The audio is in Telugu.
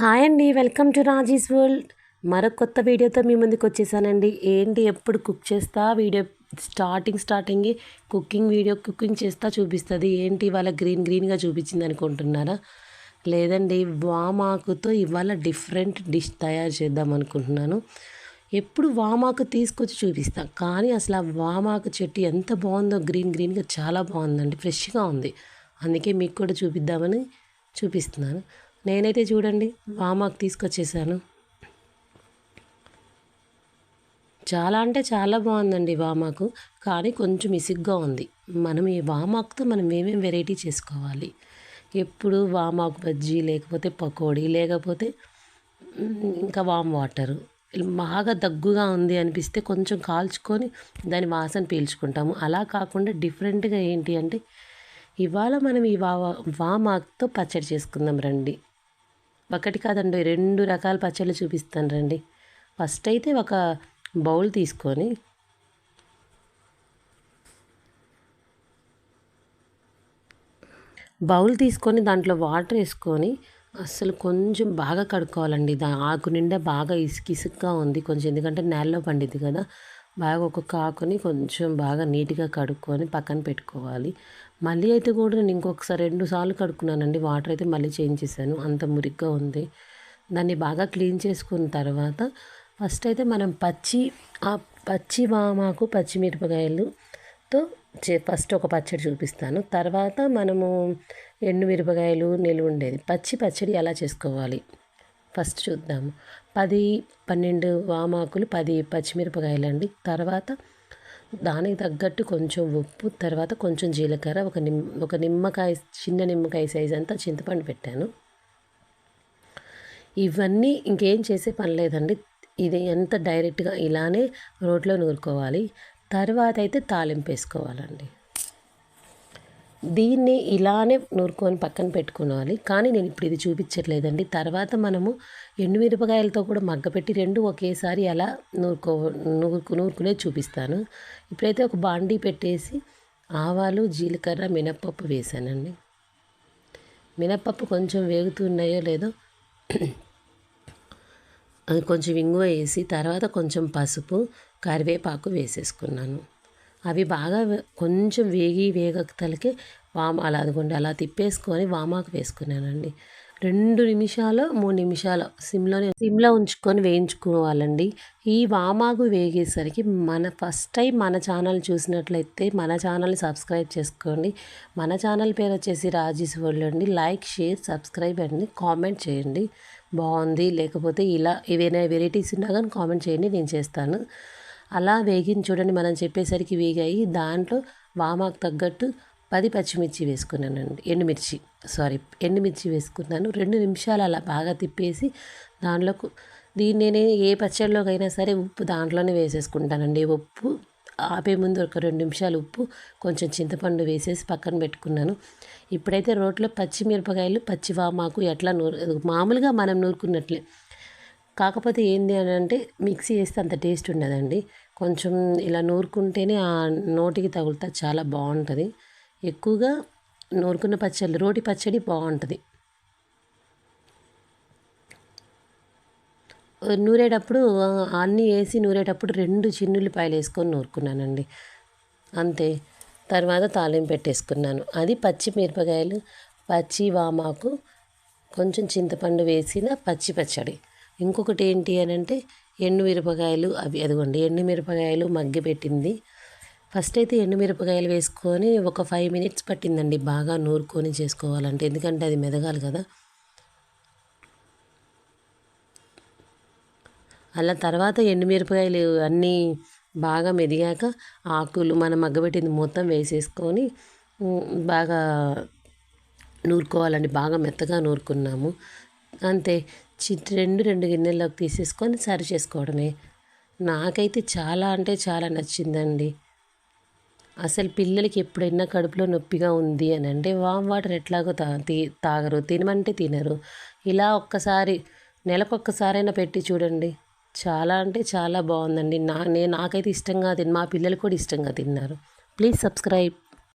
హాయ్ అండి వెల్కమ్ టు రాజీస్ వరల్డ్. మరో కొత్త వీడియోతో మీ ముందుకు వచ్చేసానండి. ఏంటి ఎప్పుడు కుక్ చేస్తా video starting starting cooking video cooking చేస్తా చూపిస్తుంది. ఏంటి ఇవాళ గ్రీన్ గ్రీన్గా చూపించింది అనుకుంటున్నారా? లేదండి వామాకుతో ఇవాళ డిఫరెంట్ డిష్ తయారు చేద్దాం అనుకుంటున్నాను. ఎప్పుడు వామాకు తీసుకొచ్చి చూపిస్తా. కానీ అసలు ఆ వామాకు చెట్టు ఎంత బాగుందో గ్రీన్ గ్రీన్గా చాలా బాగుందండి ఫ్రెష్గా ఉంది. అందుకే మీకు కూడా చూపిద్దామని చూపిస్తున్నాను. నేనైతే చూడండి వామాకు తీసుకొచ్చేసాను. చాలా అంటే చాలా బాగుందండి వామాకు కానీ కొంచెం ఇసుగ్గా ఉంది. మనం ఈ వామాకుతో మనం ఏమేమి వెరైటీ చేసుకోవాలి? ఎప్పుడు వామాకు బజ్జీ లేకపోతే పకోడీ లేకపోతే ఇంకా వామ్ వాటరు. బాగా దగ్గుగా ఉంది అనిపిస్తే కొంచెం కాల్చుకొని దాని వాసన పీల్చుకుంటాము. అలా కాకుండా డిఫరెంట్గా ఏంటి అంటే ఇవాళ మనం ఈ వా వామాకుతో పచ్చడి చేసుకుందాం రండి. ఒకటి కాదండి రెండు రకాల పచ్చళ్ళు చూపిస్తాను రండి. ఫస్ట్ అయితే ఒక బౌల్ తీసుకొని బౌల్ తీసుకొని దాంట్లో వాటర్ వేసుకొని అసలు కొంచెం బాగా కడుక్కోవాలండి. దా ఆకు నిండా బాగా ఇసుక ఇసుకగా ఉంది. కొంచెం ఎందుకంటే నేలలో పండిద్ది కదా. బాగా ఒక్కొక్క ఆకుని కొంచెం బాగా నీట్గా కడుక్కొని పక్కన పెట్టుకోవాలి. మళ్ళీ అయితే కూడా నేను ఇంకొకసారి రెండు సార్లు కడుక్కున్నానండి. వాటర్ అయితే మళ్ళీ చేంజ్ చేశాను. అంత మురిగ్గా ఉంది. దాన్ని బాగా క్లీన్ చేసుకున్న తర్వాత ఫస్ట్ అయితే మనం పచ్చి ఆ పచ్చి వామాకు పచ్చిమిరపకాయలుతో చే ఫస్ట్ ఒక పచ్చడి చూపిస్తాను. తర్వాత మనము ఎండు మిరపకాయలు నిలువ ఉండేది పచ్చి పచ్చడి ఎలా చేసుకోవాలి? ఫస్ట్ చూద్దాము. పది పన్నెండు వామాకులు పది పచ్చిమిరపకాయలు అండి తర్వాత దానికి తగ్గట్టు కొంచెం ఉప్పు తర్వాత కొంచెం జీలకర్ర ఒక నిమ్ ఒక నిమ్మకాయ చిన్న నిమ్మకాయ సైజ్ అంతా చింతపండు పెట్టాను. ఇవన్నీ ఇంకేం చేసే పని లేదండి. ఇది ఎంత డైరెక్ట్గా ఇలానే రోట్లో నూరుకోవాలి. తర్వాత అయితే తాలింపు వేసుకోవాలండి. దీన్ని ఇలానే నూరుకొని పక్కన పెట్టుకోవాలి. కానీ నేను ఇప్పుడు ఇది చూపించట్లేదండి. తర్వాత మనము ఎండుమిరపకాయలతో కూడా మగ్గపెట్టి రెండు ఒకేసారి అలా నూరుకో నూరుకు నూరుకునే చూపిస్తాను. ఇప్పుడైతే ఒక బాండీ పెట్టేసి ఆవాలు జీలకర్ర మినప్పప్పు వేసానండి. మినప్పప్పు కొంచెం వేగుతున్నాయో లేదో అది కొంచెం ఇంగువ వేసి తర్వాత కొంచెం పసుపు కరివేపాకు వేసేసుకున్నాను. అవి బాగా కొంచెం వేగి వేగతలకి వామ అలా అదిగోండి అలా తిప్పేసుకొని వామాకు వేసుకున్నానండి. రెండు నిమిషాలు మూడు నిమిషాలు సిమ్లోనే సిమ్లో ఉంచుకొని వేయించుకోవాలండి. ఈ వామాకు వేగేసరికి మన ఫస్ట్ టైం మన ఛానల్ చూసినట్లయితే మన ఛానల్ సబ్స్క్రైబ్ చేసుకోండి. మన ఛానల్ పేరు వచ్చేసి రాజీస్ వరల్డ్ అండి. లైక్ షేర్ సబ్స్క్రైబ్ అండి కామెంట్ చేయండి. బాగుంది. లేకపోతే ఇలా ఏవైనా వెరైటీస్ ఉన్నా కానీ కామెంట్ చేయండి నేను చేస్తాను. అలా వేగించుడని చూడండి మనం చెప్పేసరికి వేగాయి. దాంట్లో వామాకు తగ్గట్టు పది పచ్చిమిర్చి వేసుకున్నానండి. ఎండుమిర్చి సారీ ఎండుమిర్చి వేసుకున్నాను. రెండు నిమిషాలు అలా బాగా తిప్పేసి దాంట్లో దీన్ని నేను ఏ పచ్చడిలోకైనా సరే ఉప్పు దాంట్లోనే వేసేసుకుంటానండి. ఉప్పు ఆపే ముందు ఒక రెండు నిమిషాలు ఉప్పు కొంచెం చింతపండు వేసేసి పక్కన పెట్టుకున్నాను. ఇప్పుడైతే రోట్లో పచ్చిమిరపకాయలు పచ్చి వామాకు ఎట్లా నూరు మామూలుగా మనం నూరుకున్నట్లే. కాకపోతే ఏంది అని అంటే మిక్సీ వేస్తే అంత టేస్ట్ ఉండదండి. కొంచెం ఇలా నూరుకుంటేనే ఆ నోటికి తగులుతా చాలా బాగుంటుంది. ఎక్కువగా నూరుకున్న పచ్చడి రోటి పచ్చడి బాగుంటుంది. నూరేటప్పుడు అన్నీ వేసి నూరేటప్పుడు రెండు చిన్నుల్లిపాయలు వేసుకొని నూరుకున్నానండి. అంతే. తర్వాత తాలింపు పెట్టేసుకున్నాను. అది పచ్చిమిరపకాయలు పచ్చి వామాకు కొంచెం చింతపండు వేసిన పచ్చి పచ్చడి. ఇంకొకటి ఏంటి అని అంటే ఎండు మిరపకాయలు అవి అదిగోండి ఎండు మిరపకాయలు మగ్గి పెట్టింది. ఫస్ట్ అయితే ఎండు మిరపకాయలు వేసుకొని ఒక ఫైవ్ మినిట్స్ పట్టిందండి బాగా నూరుకొని చేసుకోవాలంటే. ఎందుకంటే అది మెదగాలి కదా. అలా తర్వాత ఎండుమిరపకాయలు అన్నీ బాగా మెదిగాక ఆకులు మనం మగ్గబెట్టింది మొత్తం వేసేసుకొని బాగా నూరుకోవాలండి బాగా మెత్తగా నూరుకున్నాము. అంతే. చి రెండు రెండు గిన్నెల్లోకి తీసేసుకొని సర్వ్ చేసుకోవడమే. నాకైతే చాలా అంటే చాలా నచ్చిందండి. అసలు పిల్లలకి ఎప్పుడైనా కడుపులో నొప్పిగా ఉంది అని అంటే వామ్ వాటర్ ఎట్లాగో తా తాగరు తినమంటే తినరు. ఇలా ఒక్కసారి నెలకొక్కసారైనా పెట్టి చూడండి. చాలా అంటే చాలా బాగుందండి. నా నేను నాకైతే ఇష్టంగా తిన్న మా పిల్లలు కూడా ఇష్టంగా తిన్నారు. Please subscribe.